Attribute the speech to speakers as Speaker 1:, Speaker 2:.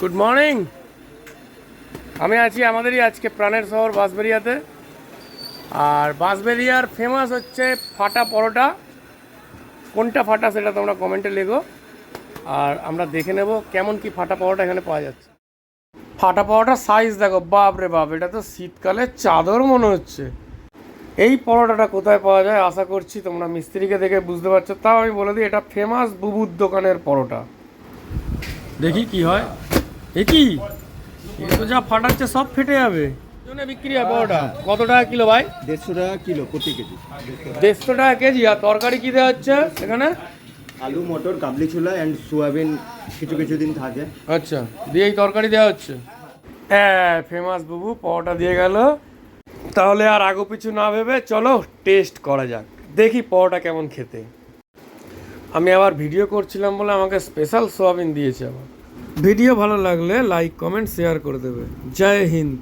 Speaker 1: Good morning আমি আছি আমাদেরই আজকে প্রাণের শহর বাঁশবেরিয়াতে আর বাঁশবেরিয়ার ফেমাস হচ্ছে ফাটা পরোটা। কোনটা ফাটা সেটা তোমরা কমেন্টে লেখো। আর আমরা দেখে নেব কেমন কি ফাটা পরোটা এখানে পাওয়া যাচ্ছে। ফাটা পরোটার সাইজ দেখো বাপ রে বাপ, এটা তো শীতকালে চাদর মনে হচ্ছে। এই পরোটাটা কোথায় পাওয়া যায় আশা করছি তোমরা মিস্ত্রিকে দেখে বুঝতে পারছ। তাও আমি বলে দিই, এটা ফেমাস বুবুর দোকানের পরোটা। দেখি কি হয়। এ কি? এ তো যা ফাটাচ্ছে সব ফেটে যাবে। জন্য বিক্রি হয় পরোটা কত টাকা কিলো ভাই?
Speaker 2: দেড়শো টাকা কিলো প্রতি কেজি।
Speaker 1: দেড়শো টাকা কেজি। আর তরকারি কি দেওয়া হচ্ছে এখানে?
Speaker 2: আলু মটর কাবলি ছোলা অ্যান্ড সোয়াবিন কিছু কিছু দিন থাকে।
Speaker 1: আচ্ছা দিয়ে এই তরকারি দেওয়া হচ্ছে? হ্যাঁ ফেমাস বাবু পরোটা দিয়ে গেল। তাহলে আর আগো পিছু না ভেবে চলো টেস্ট করা যাক। দেখি পরোটা কেমন খেতে। আমি আবার ভিডিও করছিলাম বলে আমাকে স্পেশাল সোয়াবিন দিয়েছে আবার। ভিডিও ভালো লাগলে লাইক কমেন্ট শেয়ার করে দেবে। জয় হিন্দ।